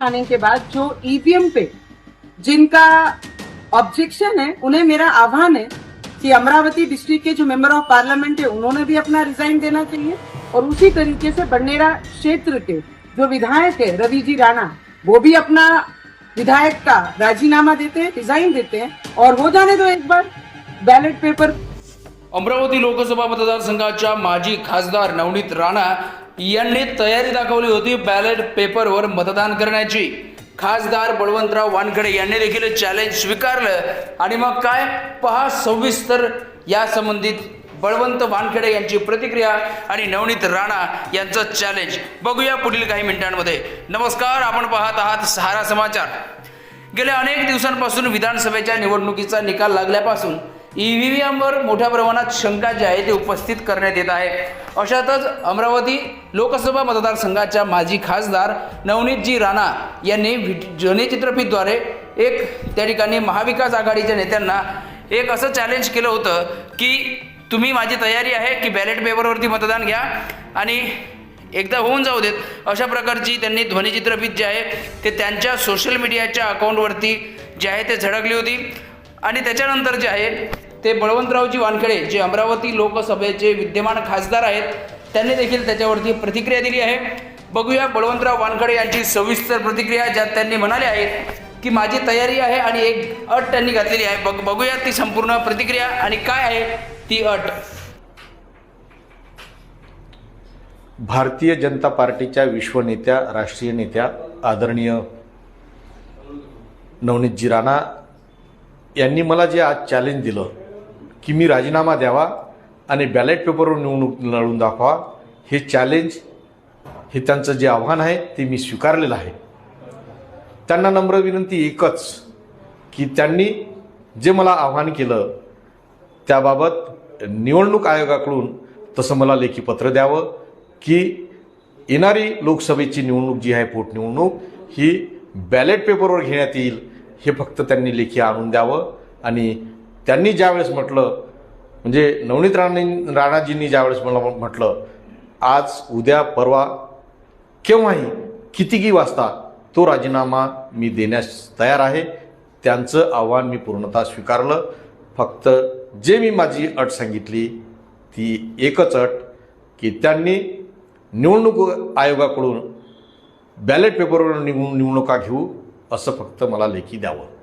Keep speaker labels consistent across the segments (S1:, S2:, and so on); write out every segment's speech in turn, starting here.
S1: आने के बाद जो ईवीएम पे जिनका ऑब्जेक्शन है उन्हें मेरा आह्वान है कि अमरावती डिस्ट्रिक्ट के जो मेंबर ऑफ पार्लियामेंट है उन्होंने भी अपना रिजाइन देना चाहिए। और उसी तरीके से बनेरा क्षेत्र के जो विधायक है रवि जी राणा वो भी अपना विधायक का राजीनामा देते हैं रिजाइन देते हैं। और हो जाने दो एक बार बैलेट पेपर
S2: अमरावती लोकसभा मतदारसंघाच्या माजी खासदार नवनीत राणा यांनी तयारी दाखवली होती बॅलेट पेपरवर मतदान करण्याची. खासदार बळवंतराव वानखडे यांनी देखील चॅलेंज स्वीकारलं. आणि मग काय? पहा सविस्तर या संबंधित बळवंत वानखेडे यांची प्रतिक्रिया आणि नवनीत राणा यांचं चॅलेंज बघूया पुढील काही मिनिटांमध्ये. नमस्कार आपण पाहत आहात सहारा समाचार. गेल्या अनेक दिवसांपासून विधानसभेच्या निवडणुकीचा निकाल लागल्यापासून ईव्हीएमवर मोठ्या प्रमाणात शंका जी आहे ती उपस्थित करण्यात येत आहे. अशातच अमरावती लोकसभा मतदारसंघाच्या माजी खासदार नवनीतजी राणा यांनी व्हि- ध्वनिचित्रफीतद्वारे एक त्या ठिकाणी महाविकास आघाडीच्या नेत्यांना एक असं चॅलेंज केलं होतं की तुम्ही माझी तयारी आहे की बॅलेट पेपरवरती मतदान घ्या आणि एकदा होऊन जाऊ देत. अशा प्रकारची त्यांनी ध्वनिचित्रफीत जे आहे ते त्यांच्या सोशल मीडियाच्या अकाउंटवरती जे आहे ते झळकली होती. आणि त्याच्यानंतर जे आहे ते बळवंतरावजी वानखेडे जे अमरावती लोकसभेचे विद्यमान खासदार आहेत त्यांनी देखील त्याच्यावरती प्रतिक्रिया दिली आहे. बघूया बळवंतराव वानखडे यांची सविस्तर प्रतिक्रिया ज्यात त्यांनी म्हणाले आहेत की माझी तयारी आहे आणि एक अट त्यांनी घातलेली आहे. बघ बघूया ती संपूर्ण प्रतिक्रिया आणि काय आहे ती अट.
S3: भारतीय जनता पार्टीच्या विश्वनेत्या राष्ट्रीय नेत्या आदरणीय नवनीतजी राणा यांनी मला जे आज चॅलेंज दिलं की मी राजीनामा द्यावा आणि बॅलेट पेपरवर निवडणूक लढून दाखवा हे चॅलेंज हे त्यांचं जे आव्हान आहे ते मी स्वीकारलेलं आहे. त्यांना नम्र विनंती एकच की त्यांनी जे मला आव्हान केलं त्याबाबत निवडणूक आयोगाकडून तसं मला लेखी पत्र द्यावं की येणारी लोकसभेची निवडणूक जी आहे पोटनिवडणूक ही बॅलेट पेपरवर घेण्यात येईल हे फक्त त्यांनी लेखी आणून द्यावं आणि त्यांनी ज्यावेळेस म्हटलं म्हणजे नवनीत राणे राणाजींनी ज्यावेळेस मला म्हटलं आज उद्या परवा केव्हाही कितीही वाजता तो राजीनामा मी देण्यास तयार आहे. त्यांचं आव्हान मी पूर्णतः स्वीकारलं. फक्त जे मी माझी अट सांगितली ती एकच अट की त्यांनी निवडणूक आयोगाकडून बॅलेट पेपरवर निवड निवडणुका घेऊ असं फक्त मला लेखी द्यावं.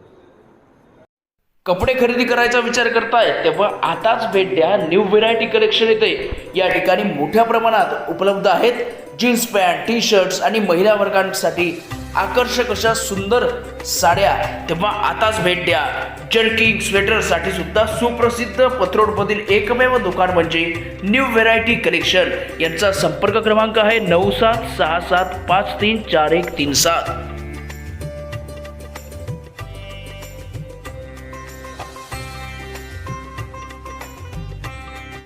S2: कपडे खरेदी करायचा विचार करताय तेव्हा आताच भेट द्या. न्यू व्हेरायटी कलेक्शन येते. या ठिकाणी मोठ्या प्रमाणात उपलब्ध आहेत जीन्स पॅन्ट टी शर्ट्स आणि महिला वर्गांसाठी आकर्षक अशा सुंदर साड्या. तेव्हा आताच भेट द्या. जर्किंग स्वेटरसाठी सुद्धा सुप्रसिद्ध पत्रोडमधील एकमेव दुकान म्हणजे न्यू व्हेरायटी कलेक्शन यांचा संपर्क क्रमांक आहे नऊ सात सहा सात पाच तीन चार एक तीन सात.